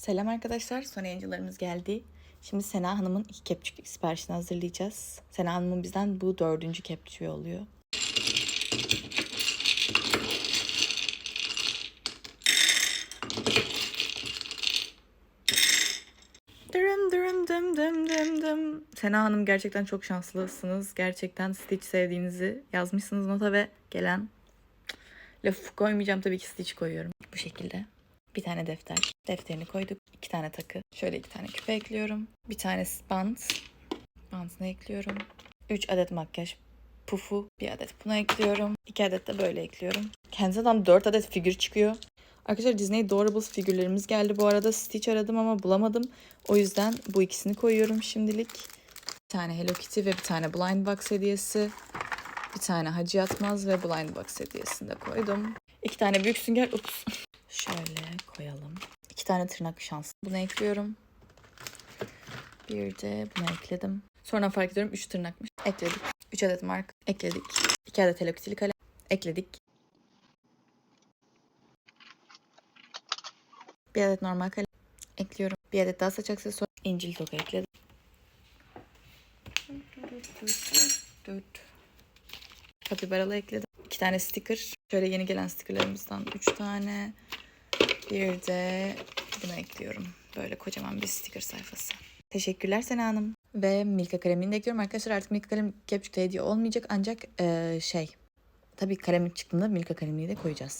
Selam arkadaşlar. Son yayıncılarımız geldi. Şimdi Sena Hanım'ın iki kepçük siparişini hazırlayacağız. Sena Hanım'ın bizden bu dördüncü kepçüğü oluyor. Dırım dırım dım dım dım dım. Sena Hanım gerçekten çok şanslısınız. Gerçekten Stitch sevdiğinizi yazmışsınız nota ve gelen laf koymayacağım tabii ki Stitch koyuyorum. Bu şekilde. Bir tane defter. Defterini koyduk. İki tane takı. Şöyle iki tane küpe ekliyorum. Bir tane bant. Bantını ekliyorum. Üç adet makyaj pufu. Bir adet buna ekliyorum. İki adet de böyle ekliyorum. Kendisinden tam dört adet figür çıkıyor. Arkadaşlar Disney Doorables figürlerimiz geldi. Bu arada Stitch aradım ama bulamadım. O yüzden bu ikisini koyuyorum şimdilik. Bir tane Hello Kitty ve bir tane Blind Box hediyesi. Bir tane Hacı Yatmaz ve Blind Box hediyesini de koydum. İki tane büyük sünger. Ups. Şöyle koyalım. İki tane tırnak şans. Bunu ekliyorum. Bir de bunu ekledim. Sonra fark ediyorum 3 tırnakmış. Ekledik. 3 adet mark ekledik. 2 adet Hello kalem ekledik. Bir adet normal kalem ekliyorum. Bir adet daha saç aksesuarı. İncil toka ekledim. Kapibaralı ekledim. İki tane sticker. Şöyle yeni gelen stickerlarımızdan üç tane. Bir de bunu ekliyorum. Böyle kocaman bir sticker sayfası. Teşekkürler Sena Hanım. Ve Milka kalemini de ekliyorum. Arkadaşlar artık Milka kalem Capture hediye olmayacak ancak eee, şey tabii kalem çıktığında Milka kalemini de koyacağız.